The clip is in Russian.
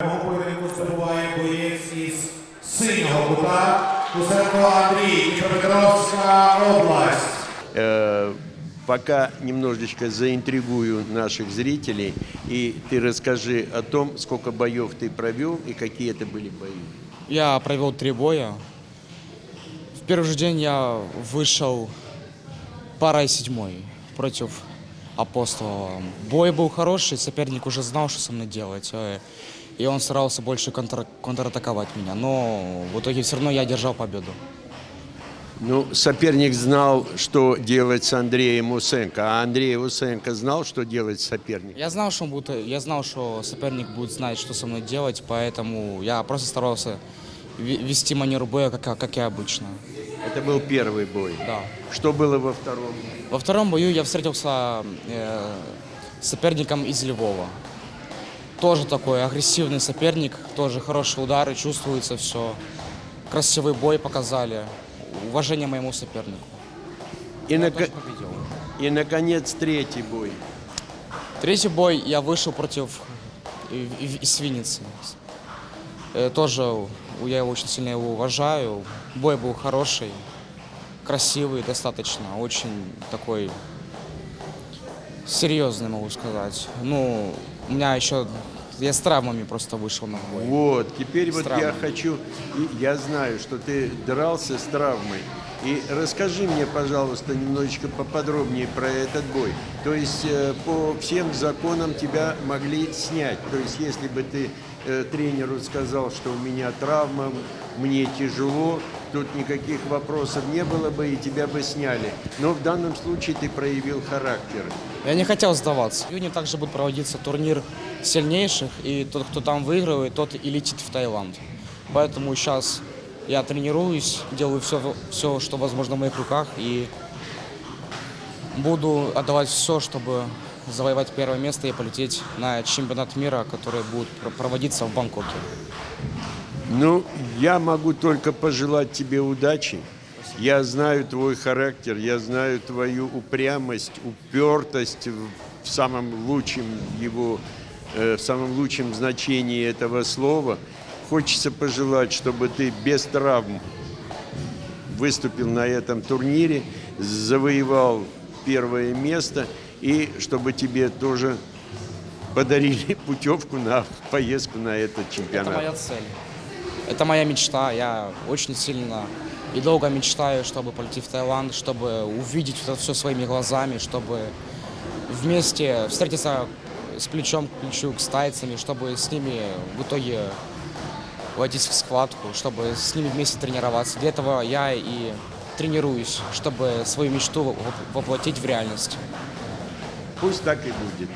Першого поєдинку здобуває боєць із синього кута Кузенко Андрій, Дніпропетровська область. Э, Пока немножечко заинтригую наших зрителей, и ты расскажи о том, сколько боев ты провел и какие это были бои. Я провел три боя. В первый же день я вышел парой седьмой против Апостола. Бой был хороший, соперник уже знал, что со мной делать. и он старался больше контр- контратаковать меня. Но в итоге все равно я одержал победу. Ну, соперник знал, что делать с Андреем Усенко, а Андрей Усенко знал, что делать с соперником. Я знал, что он будет, я знал, что соперник будет знать, что со мной делать, поэтому я просто старался ве- вести манеру боя, как, как и обычно. Это был первый бой. Да. Что было во втором? Во втором бою я встретился э, с соперником из Львова. Тоже такой агрессивный соперник, тоже хорошие удары, чувствуется все. Красивый бой показали, уважение моему сопернику. И, Я победил. и, наконец, третий бой. Третий бой я вышел против э, и- из Винницы. Э, Тоже я его очень сильно его уважаю. Бой был хороший, красивый достаточно, очень такой серьезный, могу сказать. Ну, у меня еще я с травмами просто вышел на бой. Вот, теперь С вот я травмой. хочу, и я знаю, что ты дрался с травмой. И расскажи мне, пожалуйста, немножечко поподробнее про этот бой. То есть э, по всем законам тебя могли снять. То есть если бы ты э, тренеру сказал, что у меня травма, мне тяжело, тут никаких вопросов не было бы и тебя бы сняли. Но в данном случае ты проявил характер. Я не хотел сдаваться. В июне также будет проводиться турнир сильнейших, и тот, кто там выигрывает, тот и летит в Таиланд. Поэтому сейчас я тренируюсь, делаю все, все, что возможно в моих руках, и буду отдавать все, чтобы завоевать первое место и полететь на чемпионат мира, который будет про- проводиться в Бангкоке. Ну, я могу только пожелать тебе удачи. Я знаю твой характер, я знаю твою упрямость, упертость в самом лучшем его, э, в самом лучшем значении этого слова. Хочется пожелать, чтобы ты без травм выступил на этом турнире, завоевал первое место и чтобы тебе тоже подарили путевку на поездку на этот Это чемпионат. моя цель. Это моя мечта. Я очень сильно и долго мечтаю, чтобы полететь в Таиланд, чтобы увидеть это все своими глазами, чтобы вместе встретиться с плечом к плечу с тайцами, чтобы с ними в итоге войти в схватку, чтобы с ними вместе тренироваться. Для этого я и тренируюсь, чтобы свою мечту воп- воплотить в реальность. Пусть так и будет.